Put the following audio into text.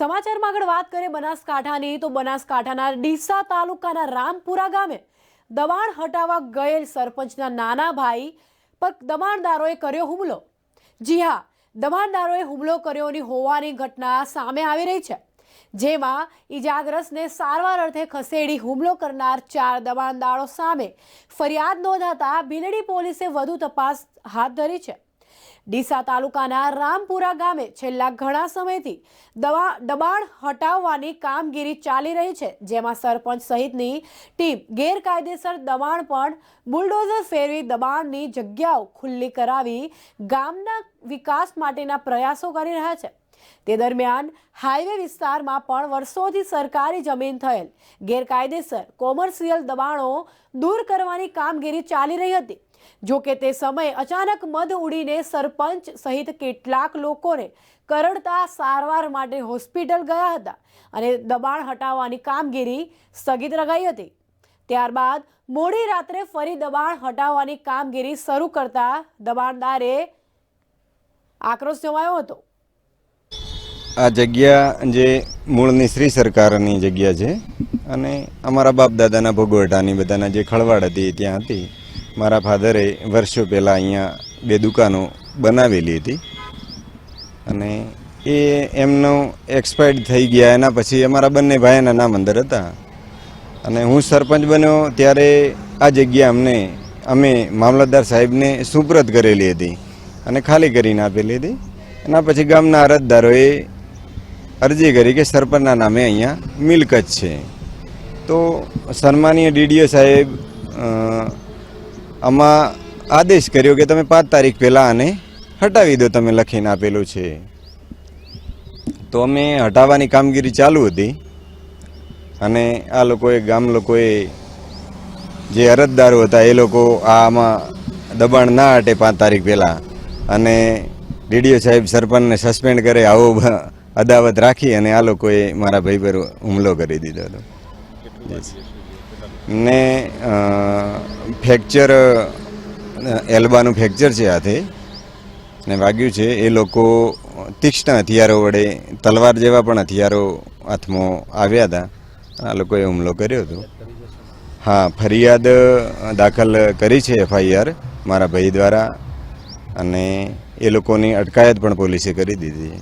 સમાચારમાં આગળ વાત કરીએ બનાસકાંઠાની, તો બનાસકાંઠાના ડીસા તાલુકાના રામપુરા ગામે દબાણ હટાવવા ગયેલ સરપંચના નાના ભાઈ પર દબાણદારોએ કર્યો હુમલો. જી હા, દબાણદારોએ હુમલો કર્યોની હોવાની ઘટના સામે આવી રહી છે, જેમાં ઈજાગ્રસ્તને સારવાર અર્થે ખસેડી હુમલો કરનાર ચાર દબાણદારો સામે ફરિયાદ નોંધાતા ભીલડી પોલીસે વધુ તપાસ હાથ ધરી છે. ડીસા તાલુકાના રામપુરા ગામે છેલ્લા ઘણા સમયથી દવા, દબાણ હટાવવાની કામગીરી ચાલી રહી છે, જેમાં સરપંચ સહિતની ટીમ ગેરકાયદેસર દબાણ પણ બુલડોઝર ફેરવી દબાણની જગ્યાઓ ખુલ્લી કરાવી ગામના વિકાસ માટેના પ્રયાસો કરી રહ્યા છે. તે દરમિયાન હાઈવે વિસ્તારમાં પણ વર્ષોથી સરકારી જમીન થયેલ ગેરકાયદેસર કોમર્શિયલ દબાણો દૂર કરવાની કામગીરી ચાલી રહી હતી. જો કે તે સમયે અચાનક મધ ઉડીને સરપંચ સહિત કેટલાક લોકોને કરડતા સારવાર માટે હોસ્પિટલ ગયા હતા અને દબાણ હટાવવાની કામગીરી સ્થગિત રખાઈ હતી. ત્યારબાદ મોડી રાત્રે ફરી દબાણ હટાવવાની કામગીરી શરૂ કરતા દબાણદારે આક્રોશ જમાયો હતો. આ જગ્યા જે મૂળની શ્રી સરકારની જગ્યા છે અને અમારા બાપ દાદાના ભોગવટાની બધાના જે ખળવાડ હતી ત્યાં હતી. મારા ફાધરે વર્ષો પહેલાં અહીંયા બે દુકાનો બનાવેલી હતી. અને એ એમનો એક્સપાયર્ડ થઈ ગયા એના પછી અમારા બંને ભાઈના નામ અંદર હતા. અને હું સરપંચ બન્યો ત્યારે આ જગ્યા અમને, અમે મામલતદાર સાહેબને સુપ્રત કરેલી હતી અને ખાલી કરીને આપેલી હતી. એના પછી ગામના અરજદારોએ અરજી કરી કે સરપંચના નામે અહીંયા મિલકત છે. તો સન્માનીય ડીડીઓ સાહેબ આમાં આદેશ કર્યો કે તમે પાંચ તારીખ પહેલાં આને હટાવી દો, તમે લખીને આપેલું છે. તો અમે હટાવવાની કામગીરી ચાલુ હતી અને આ લોકોએ, ગામ લોકોએ જે અરજદારો હતા એ લોકો આમાં દબાણ ના હટે પાંચ તારીખ પહેલાં. અને ડીડીઓ સાહેબ સરપંચને સસ્પેન્ડ કરે, આવો અદાવત રાખી અને આ લોકોએ મારા ભાઈ પર હુમલો કરી દીધો હતો. ને ફ્રેક્ચર એલ્બાનું ફ્રેક્ચર છે હાથે. ને વાગ્યું છે એ લોકો તીક્ષ્ણ હથિયારો વડે તલવાર જેવા પણ હથિયારો હાથમાં આવ્યા હતા. આ લોકોએ હુમલો કર્યો હતો. હા ફરિયાદ દાખલ કરી છે એફઆઈઆર મારા ભાઈ દ્વારા. અને એ લોકોની અટકાયત પણ પોલીસે કરી દીધી છે.